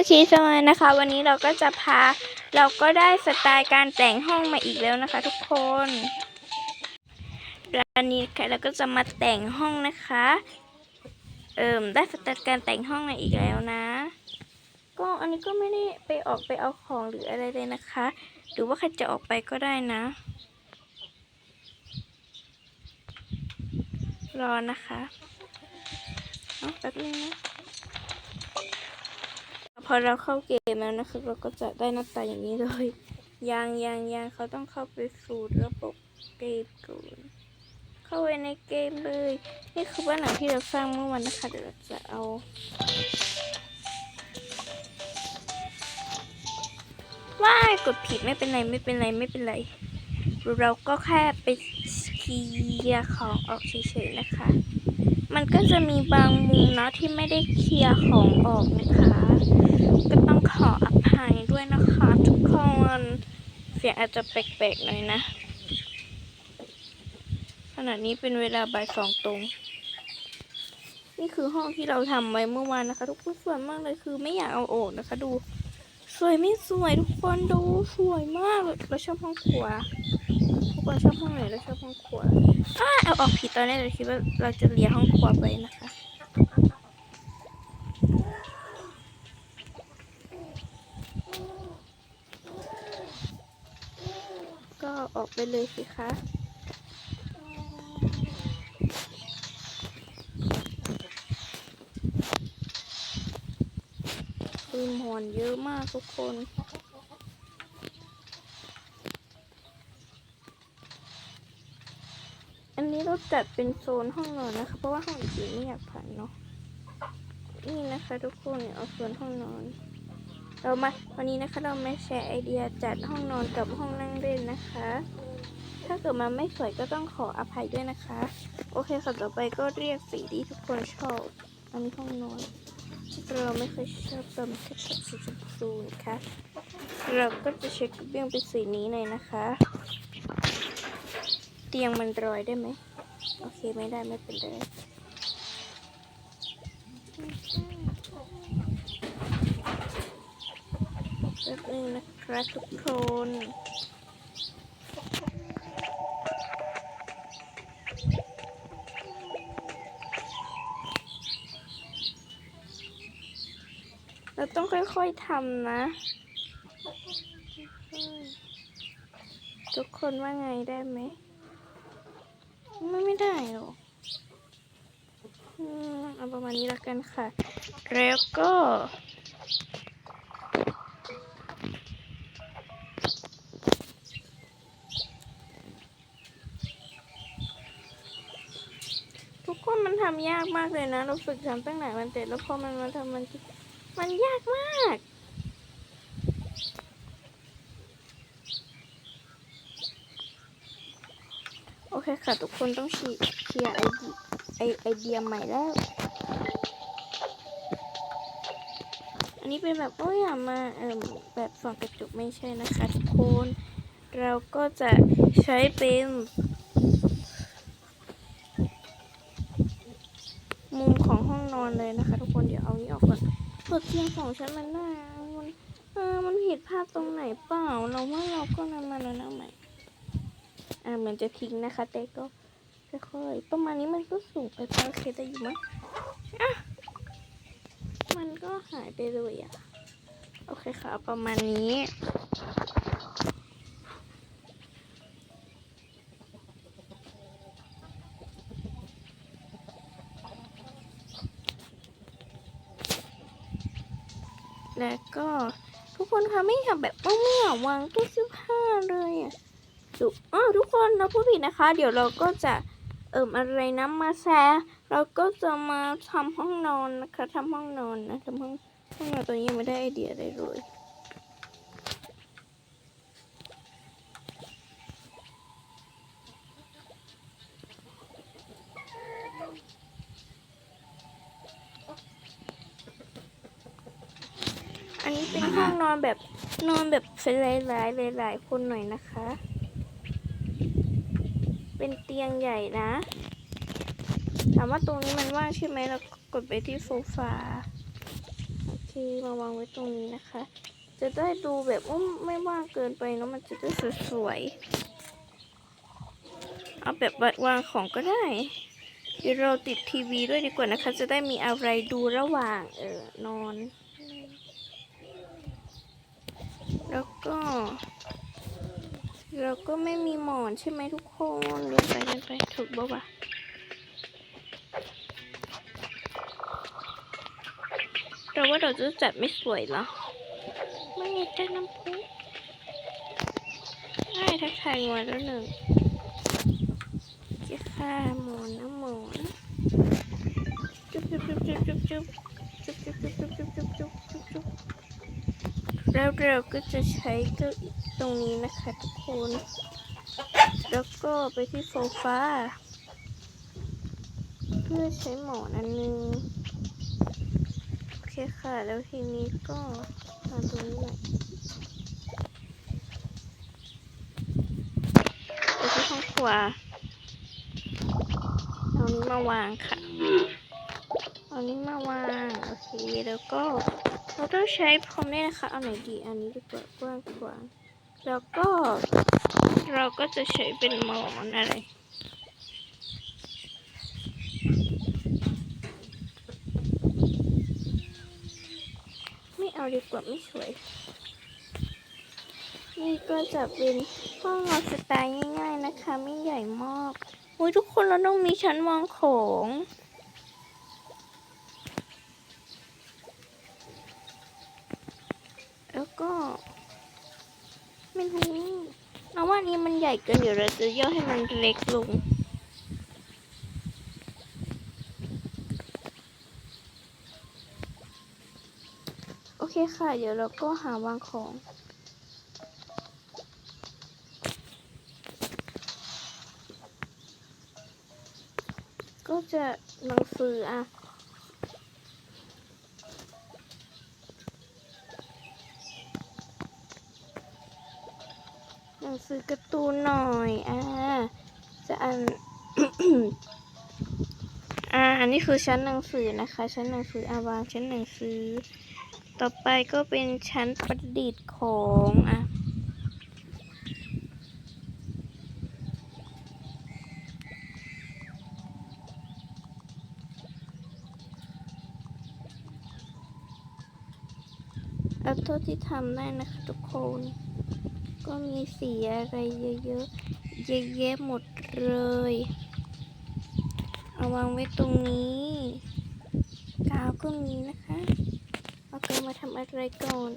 โอเคสวัสดีนะคะ วันนี้เราก็จะพาเราก็ได้สไตล์การแต่งห้องมาอีกแล้วนะคะ ทุกคนวันนี้ค่ะเราก็จะมาแต่งห้องนะคะ เอิ่มได้สไตล์การแต่งห้องมาอีกแล้วนะ ก็อันนี้ก็ไม่ได้ไปออกไปเอาของหรืออะไรเลยนะคะ หรือว่าใครจะออกไปก็ได้นะ รอนะคะเอาแป๊บนึงนะ อเราเข้าเกมแล้วนะคะเราก็จะได้หน้าตาอย่างนี้เลยยังยังยังเขาต้องเข้าไปสู่ระบบเกมก่อนเข้าไปในเกมเลย นี่คือบ้านหลังที่เราสร้างเมื่อวันนะคะเดี๋ยวเราจะเอาว่ายกดผิดไม่เป็นไรไม่เป็นไรไม่เป็นไร เราก็แค่ไปเคลียร์ของออกเฉยๆนะคะ มันก็จะมีบางมุมเนาะที่ไม่ได้เคลียร์ของออกนะคะ ก็ต้องขออภัยด้วยนะคะ ทุกคนเสียงอาจจะแปลกๆหน่อยนะ ขณะนี้เป็นเวลาบ่ายสองตรง นี่คือห้องที่เราทำไว้เมื่อวานนะคะ ทุกคนสวยมากเลยคือไม่อยากเอาออกนะคะ ดู สวยไม่สวยทุกคนดูสวยมากเราชอบห้องครัว ทุกคนชอบห้องไหนเราชอบห้องครัวอ้าเอาออกผิดตอนแรกเราคิดว่าเราจะเลียห้องครัวไปนะคะก็ออกไปเลยสิคะคือหมอนเยอะมากทุกคน อันนี้เรา จัดเป็นโซนห้องนอนนะคะ เพราะว่าห้องอื่นไม่อยากผ่านเนาะนี่นะคะทุกคนเนี่ยเอาโซนห้องนอน เรามาวันนี้นะคะเรามาแชร์ไอเดียจัดห้องนอนกับห้องนั่งเล่นนะคะ ถ้าเกิดมาไม่สวยก็ต้องขออภัยด้วยนะคะ โอเคค่ะต่อไปก็เรียกสีที่ทุกคนชอบอันนี้ห้องนอนเราไม่เคยชอบตัวมันแค่ชอบสีชมพูนะคะเราก็จะเช็คเบื้องเป็นสีนี้เลยนะคะ เตียงมันรอยได้ไหม โอเคไม่ได้ไม่เป็นไรแป๊บนึงนะคะทุกคนเราต้องค่อยๆทำนะ ทุกคนว่าไงได้ไหม ไม่ไม่ได้หรอกอืมเอาประมาณนี้แล้วกันค่ะ แล้วก็ทุกคนมันทำยากมากเลยนะ เราฝึกทำตั้งหลายวันแต่แล้วพอมันมาทำมัน มันยากมาก เคค่ะ ทุกคนต้องชีเคลียร์ไอเดียไอเดียใหม่แล้ว อันนี้เป็นแบบโอ้ยอย่ามาเอ่มแบบส่องกระจกไม่ใช่นะคะทุกคน เราก็จะใช้เป็นมุมของห้องนอนเลยนะคะ ทุกคนเดี๋ยวเอานี้ออกก่อนเปิดเตียงของฉันมันน่ามันเออมันผิดพลาดตรงไหนเปล่า เราว่าเราก็นำมาแล้วนะใหม่ อ่าเหมือนจะทิ้งนะคะ แต่ก็ค่อยๆประมาณนี้มันก็สูงไปพอโอเคได้อยู่มั้ยอะมันก็หายไปเลยอะโอเคค่ะ ประมาณนี้แล้วก็ทุกคนคะไม่อยากแบบว่าไม่อวางตู้เสื้อผ้าเลยอะ ดูอ๋อทุกคนเราพูดผิดนะคะ เดี๋ยวเราก็จะเอิมอะไรนะมาแชร์เราก็จะมาทำห้องนอนนะคะทำห้องนอนนะทำห้องห้องนอนตัวนี้ยังไม่ได้ไอเดียอะไรเลยอันนี้เป็นห้องนอนแบบนอนแบบหลายหลายๆหลายๆคนหน่อยนะคะ เป็นเตียงใหญ่นะถามว่าตรงนี้มันว่างใช่ไหมเรากดไปที่โซฟาโอเคเคมาวางไว้ตรงนี้นะคะ จะได้ดูแบบว่าไม่ว่างเกินไปเนาะมันจะได้สวยๆเอาแบบวางของก็ได้เดี๋ยวเราติดทีวีด้วยดีกว่านะคะ จะได้มีอะไรดูระหว่างเออนอน แล้วก็ เราก็ไม่มีหมอนใช่ไหมทุกคนเรียนไปเรียนไปถูกบ่าวะเราว่าเราจะจัดไม่สวยเหรอ ไม่ได้น้ำพุได้ทักทายมาแล้วหนึ่งจ้าค่ะหมอนน้ำหมอนจุ๊บจุ๊บจุ๊บจุ๊บจุ๊บจุ๊บจุ๊บจุ๊บจุ๊บจุ๊บจุ๊บจุ๊บจุ๊บจุ๊บแล้วเราก็จะใช้เก้าอี้ ตรงนี้นะคะทุกคน แล้วก็ไปที่โซฟาเพื่อใช้หมอนอันนึง โอเคค่ะ แล้วทีนี้ก็มาตรงนี้หน่อยไปที่ห้องครัวเอานี้มาวางค่ะเอานี้มาวาง โอเค แล้วก็เราต้องใช้พรมด้วยนะคะ เอาไหนดี อันนี้ดีกว่ากว้างกว่า แล้วก็เราก็จะใช้เป็นหมอนอะไร ไม่เอาดีกว่าไม่สวย นี่ก็จะเป็นห้องนอนสไตล์ง่ายๆนะคะ ไม่ใหญ่มากโอ้ยทุกคนเราต้องมีชั้นวางของ แล้วก็ ไม่รู้เราว่านี้มันใหญ่เกินเดี๋ยวเราจะย่อให้มันเล็กลงโอเคค่ะ เดี๋ยวเราก็หาวางของก็จะหนังสืออะ คือการ์ตูนหน่อยอ่าจะอ่านอ่าอันนี้คือชั้นหนังสือนะคะ ชั้นหนังสืออาวางชั้นหนังสือ ต่อไปก็เป็นชั้นประดิษฐ์ของอะเอาเท่าที่ทำได้นะคะทุกคน ก็มีสีอะไรเยอะๆ เยอะแยะหมดเลย เอาวางไว้ตรงนี้ กาวก็มีนะคะ เอากาวมาทำอะไรก่อน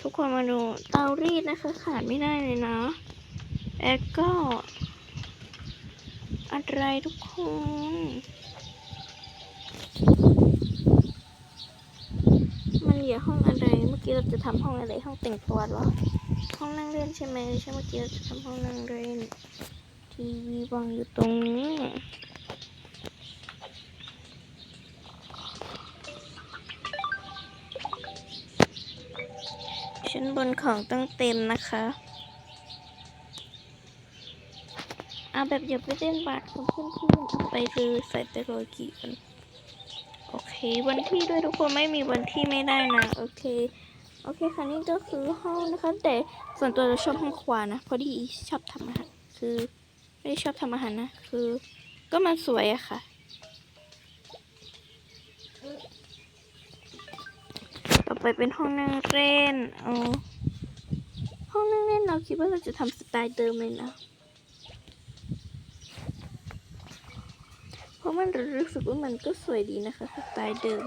ทุกคนมาดูเตารีดนะคะขาดไม่ได้เลยนะแล้วก็ อะไรทุกคน มันเหลือห้องอะไร เมื่อกี้เราจะทำห้องอะไร ห้องแต่งตัวเหรอ ห้องนั่งเล่นใช่ไหมใช่เมื่อกี้เราจะทำห้องนั่งเล่น ทีวีวางอยู่ตรงนี้ชั้นบนของต้องเต็มนะคะเอาแบบอย่าไปเล่นบาทของเพื่อนๆเอาไปเลยใส่แต่โรยกี่กัน เควันที่ด้วยทุกคนไม่มีวันที่ไม่ได้นะ โอเค โอเคค่ะนี่ก็คือห้องนะคะ แต่ส่วนตัวเราชอบห้องครัวนะเพราะดีชอบทำอาหารคือไม่ได้ชอบทำอาหารนะ คือ ก็มันสวยอะค่ะต่อไปเป็นห้องนั่งเล่นเอาห้องนั่งเล่นเราคิดว่าเราจะทำสไตล์เดิมเลยนะ เพ ราะมันรู้สึกว่ามันก็สวยดีนะคะสไตล์เดิม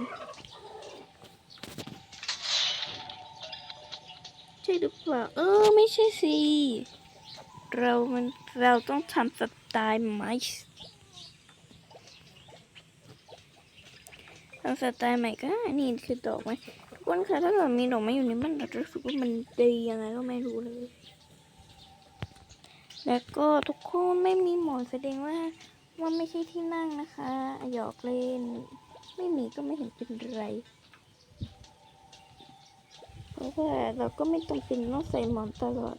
ใช่หรือเปล่าเออไม่ใช่สิเรามันเราต้องทำสไตล์ใหม่ทำสไตล์ใหม่ก็นี่คือดอกไม้ทุกคนคะถ้าเกิดมีดอกไม้อยู่นี่มันรู้สึกว่ามันดียังไงก็ไม่รู้เลย แล้วก็ทุกคนไม่มีหมอนแสดงว่า ว่าไม่ใช่ที่นั่งนะคะหยอกเล่น ไม่มีก็ไม่เห็นเป็นไร เพราะว่าเราก็ไม่ต้องเป็นต้องใส่หมอนตลอด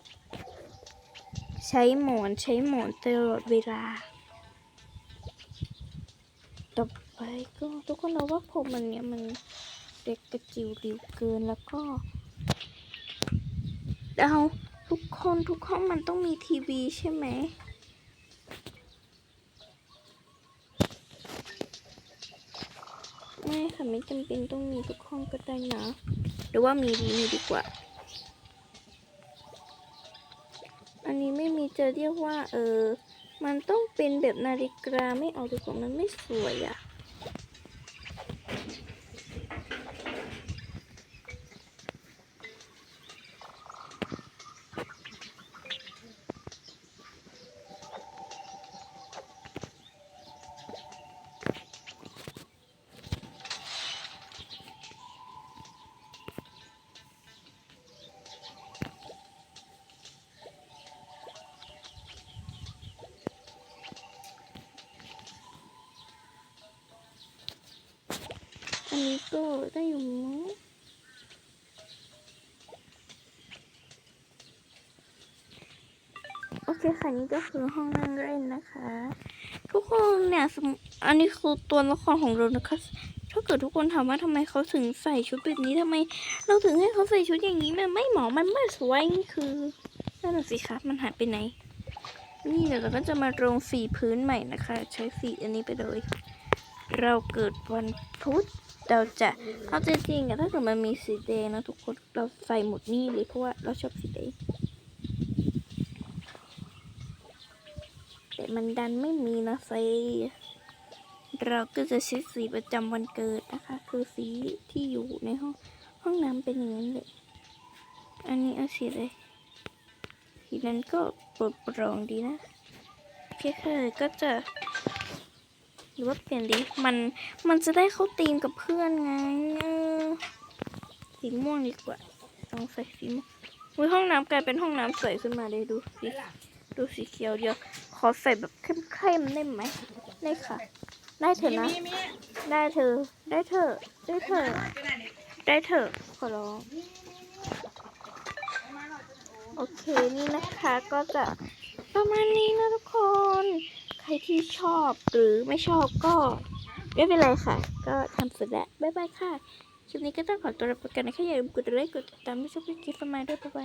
ใช้หมอนใช้หมอนตลอดเวลา ต่อไปก็ทุกคนเราว่าผมมันเนี่ยมันเด็กกระจิ๋วริวเกินแล้วก็เอาทุกคนทุกห้องมันต้องมีทีวีใช่ไหม ไม่ค่ะไม่จำเป็นต้องมีทุกห้องก็ได้นะ หรือว่ามีดีมีดีกว่า อันนี้ไม่มีจะเรียกว่า เออ มันต้องเป็นแบบนาฬิกาไม่เอาดีกว่ามันไม่สวยอะ อันนี้ก็ได้อยู่มั้งโอเคค่ะนี่ก็คือห้องนั่งเล่นนะคะ ทุกคนเนี่ยอันนี้คือตัวละครของเรานะคะถ้าเกิดทุกคนถามว่าทำไมเขาถึงใส่ชุดแบบนี้ทำไม เราถึงให้เขาใส่ชุดอย่างนี้มันไม่เหมาะมันไม่สวยนี่คือนั่นสิคะมันหายไปไหน นี่เดี๋ยวเราก็จะมาลงสีพื้นใหม่นะคะ ใช้สีอันนี้ไปเลย เราเกิดวันพุธ เราจะเอาจริงๆอะถ้าเกิดมันมีสีแดงนะทุกคนเราใส่หมดนี่เลยเพราะว่าเราชอบสีแดงแต่มันดันไม่มีนะสิเราก็จะใช้สีประจำวันเกิดนะคะ คือสีที่อยู่ในห้องห้องน้ำเป็นอย่างนั้นเลยอันนี้เอาสีเลยสีนั้นก็โปรดปร่งดีนะโอเคค่ะก็จะ รือว่าเปลี่ยนดีมันมันจะได้เข้าตีมกับเพื่อนไงสีม่วงดีกว่าต้องใส่สีม่วงอุ๊ยห้องน้ำกลายเป็นห้องน้ำใสขึ้นมาเลยดูสิดูสีเขียวเดียว ขอใส่แบบเข้มๆได้ไหมได้ค่ะ ได้เถอะนะ ได้เธอ ได้เธอ ได้เธอ ได้เถอขอร้อง โอเคนี่นะคะก็จะประมาณนี้นะทุกคน ใครที่ชอบหรือไม่ชอบก็ไม่เป็นไรค่ะ ก็ทำเสร็จแล้วบ๊ายบายค่ะคลิปนี้ก็ต้องขอตัวลาไปก่อนนะคะอย่าลืมกดไลค์กดติดตามไม่ชอบคลิปสมัยด้วยบ๊ายบาย